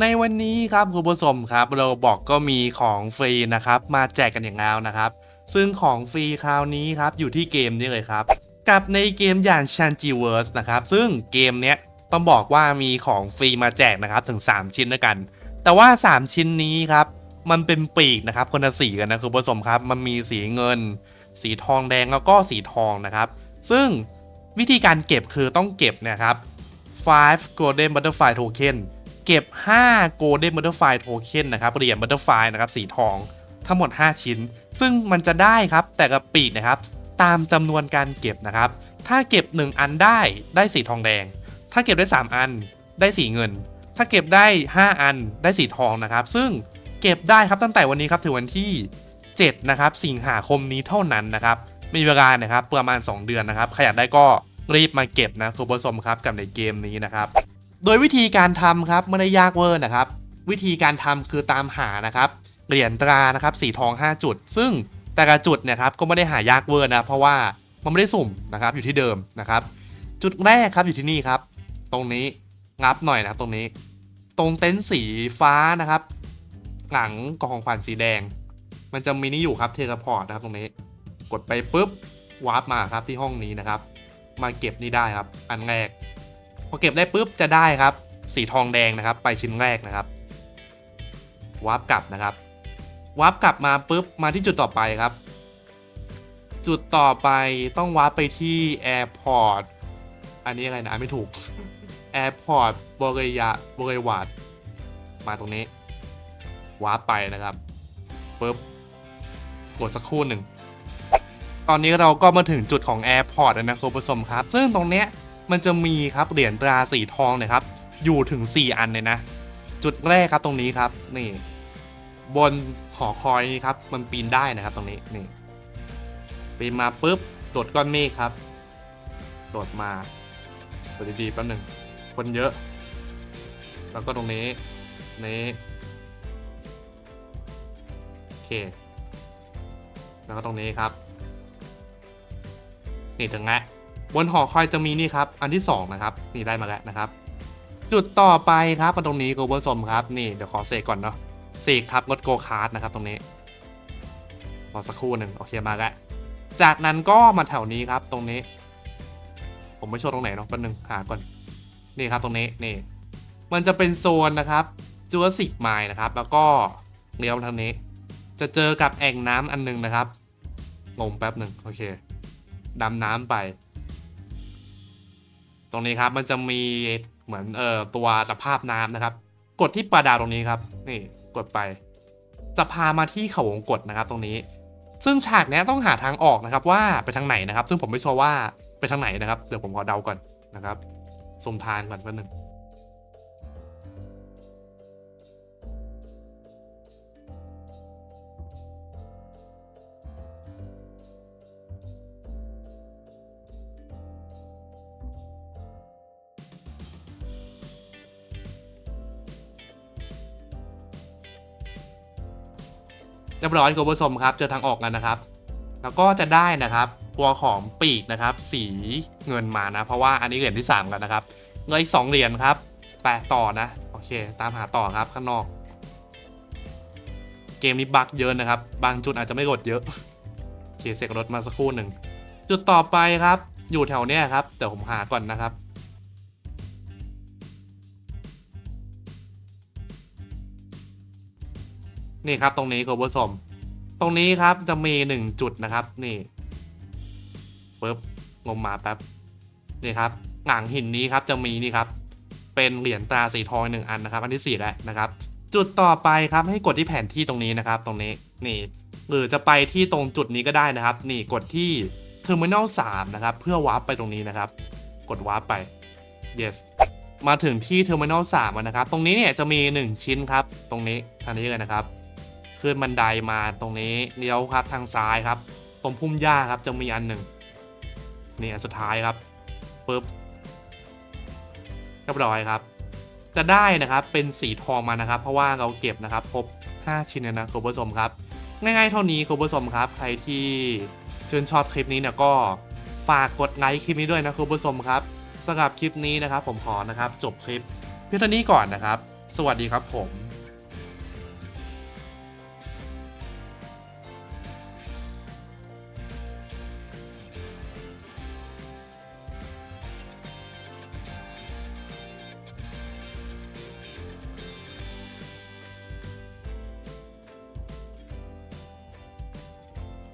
ในวันนี้ครับคุณผู้ชมครับ เราบอกก็มีของฟรีนะครับ มาแจกกันอย่างแล้วนะครับ ซึ่งของฟรีคราวนี้ครับอยู่ที่เกมนี้เลยครับ กับในเกมอย่าง c h a n g i v e r s e นะครับ ซึ่งเกมเนี้ยต้องบอกว่ามีของฟรีมาแจกนะครับถึง 3 ชิ้นด้วยกัน แต่ว่า 3 ชิ้นนี้ครับ มันเป็นปีกนะครับคนละสีกันนะคุณผู้ชมครับ มันมีสีเงิน สีทองแดงแล้วก็สีทองนะครับ ซึ่งวิธีการเก็บคือต้องเก็บเนะครับ5 golden butterfly token เก็บ5 golden butterfly token นะครับเหรียญ butterfly นะครับสีทองทั้งหมด 5 ชิ้น ซึ่งมันจะได้ครับแต่กับปีกนะครับ ตามจำนวนการเก็บนะครับ ถ้าเก็บ 1 อันได้ได้สีทองแดง ถ้าเก็บได้ 3 อันได้สีเงิน ถ้าเก็บได้ 5 อันได้สีทองนะครับ ซึ่งเก็บได้ครับตั้งแต่วันนี้ครับถึงวันที่ 7 นะครับ สิงหาคมนี้เท่านั้นนะครับ มีเวลานะครับประมาณ 2 เดือนนะครับใครอยากได้ก็รีบมาเก็บนะคุณผู้ชมครับกับในเกมนี้นะครับ โดยวิธีการทำครับไม่ได้ยากเวอร์นะครับ วิธีการทำคือตามหานะครับเหรียญตรานะครับสีทอง 5 จุด ซึ่งแต่ละจุดเนี่ยครับก็ไม่ได้หายากเวอร์นะเพราะว่ามันไม่ได้สุ่มนะครับอยู่ที่เดิมนะครับ จุดแรกครับอยู่ที่นี่ครับ ตรงนี้งับหน่อยนะครับตรงนี้ ตรงเต็นท์สีฟ้านะครับ หลังกล่องของขวัญสีแดง มันจะมีนี่อยู่ครับเทเลพอร์ตนะครับตรงนี้ กดไปปุ๊บวาร์ปมาครับที่ห้องนี้นะครับ มาเก็บนี่ได้ครับ อันแรก พอเก็บได้ปุ๊บจะได้ครับ สีทองแดงนะครับ ไปชิ้นแรกนะครับวาร์ปกลับนะครับวาร์ปกลับมาปุ๊บมาที่จุดต่อไปครับ จุดต่อไปต้องวาร์ปไปที่แอร์พอร์ตอันนี้อะไรนะไม่ถูกแอร์พอร์ตบริยาบริวาดมาตรงนี้วาร์ปไปนะครับปุ๊บกดสักครู่หนึ่ง ตอนนี้เราก็มาถึงจุดของ Airport แล้วนะคุณผู้ชมครับ ซึ่งตรงเนี้ย มันจะมีครับเหรียญตราสีทองเนะครับ อยู่ถึง 4 อันเลยนะ จุดแรกครับตรงนี้ครับนี่ บนหอคอยนี่ครับ มันปีนได้นะครับตรงนี้นี่ปีนมาปุ๊บโดดก้อนเมฆครับโดดมาโดดดีๆแป๊บหนึ่งคนเยอะ แล้วก็ตรงนี้นี้โอเค แล้วก็ตรงนี้ครับ นี่ถึงแล้ว บนหอคอยจะมีนี่ครับ อันที่ 2 นะครับ นี่ได้มาแล้วนะครับ จุดต่อไปครับมาตรงนี้กูเบอร์สมครับ นี่เดี๋ยวขอเสกก่อนเนาะ เสกครับรถโกคาร์ดนะครับตรงนี้รอสักครู่หนึ่งโอเคมาแล้ว จากนั้นก็มาแถวนี้ครับตรงนี้ ผมไม่โชว์ตรงไหนเนาะแป๊บนึงหาก่อน นี่ครับตรงนี้นี่ มันจะเป็นโซนนะครับจูราสิกไมล์นะครับ แล้วก็เลี้ยวทางนี้ จะเจอกับแอ่งน้ำอันหนึงนะครับงงแป๊บหนึ่งโอเคดำน้ำไป ตรงนี้ครับมันจะมีเหมือนเอ่อตัวจับภาพน้ำนะครับ กดที่ปลาดาวตรงนี้ครับ นี่กดไป จะพามาที่เขาวงกดนะครับ ตรงนี้ ซึ่งฉากนี้ต้องหาทางออกนะครับว่าไปทางไหนนะครับ ซึ่งผมไม่ชัวร์ว่าไปทางไหนนะครับ เดี๋ยวผมขอเดาก่อนนะครับสมทางก่อนแป๊บนึง เรียบร้อยคุณผู้ชมครับเจอทางออกกันนะครับ แล้วก็จะได้นะครับตัวของปีกนะครับ สีเงินมานะ เพราะว่าอันนี้เหรียญที่ 3 กันนะครับเงินอีก2เหรียญครับแปะต่อนะ โอเค ตามหาต่อครับข้างนอก เกมนี้บั๊กเยอะนะครับ บางจุดอาจจะไม่กดเยอะโอเคเสกรถมาสักครู่หนึ่งจุดต่อไปครับ อยู่แถวเนี้ยครับเดี๋ยวผมหาก่อนนะครับ นี่ครับตรงนี้คุณผู้ชมตรงนี้ครับจะมีหนึ่งจุดนะครับนี่ปึ๊บลงมาแป๊บนี่ครับหลังหินนี้ครับจะมีนี่ครับเป็นเหรียญตราสีทองหนึ่งอันนะครับ อันที่สี่แล้วนะครับ จุดต่อไปครับให้กดที่แผนที่ตรงนี้นะครับ ตรงนี้นี่หรือจะไปที่ตรงจุดนี้ก็ได้นะครับ นี่กดที่ Terminal 3นะครับเพื่อวาร์ปไปตรงนี้นะครับ กดวาร์ปไป yes มาถึงที่ Terminal 3แล้วนะครับ ตรงนี้เนี่ยจะมี 1 ชิ้นครับ ตรงนี้ทางนี้เลยนะครับ ขึ้นบันไดมาตรงนี้เลี้ยวครับทางซ้ายครับ ตรงพุ่มหญ้าครับจะมีอันหนึ่งนี่อันสุดท้ายครับปุ๊บเรียบร้อยครับ จะได้นะครับเป็นสีทองมานะครับ เพราะว่าเราเก็บนะครับครบ 5 ชิ้นนะคุณผู้ชมครับ ง่ายๆเท่านี้คุณผู้ชมครับ ใครที่ชื่นชอบคลิปนี้เนี่ยก็ฝากกดไลค์คลิปนี้ด้วยนะคุณผู้ชมครับสำหรับคลิปนี้นะครับ ผมขอนะครับ จบคลิปเพียงเท่านี้ก่อนนะครับ สวัสดีครับผม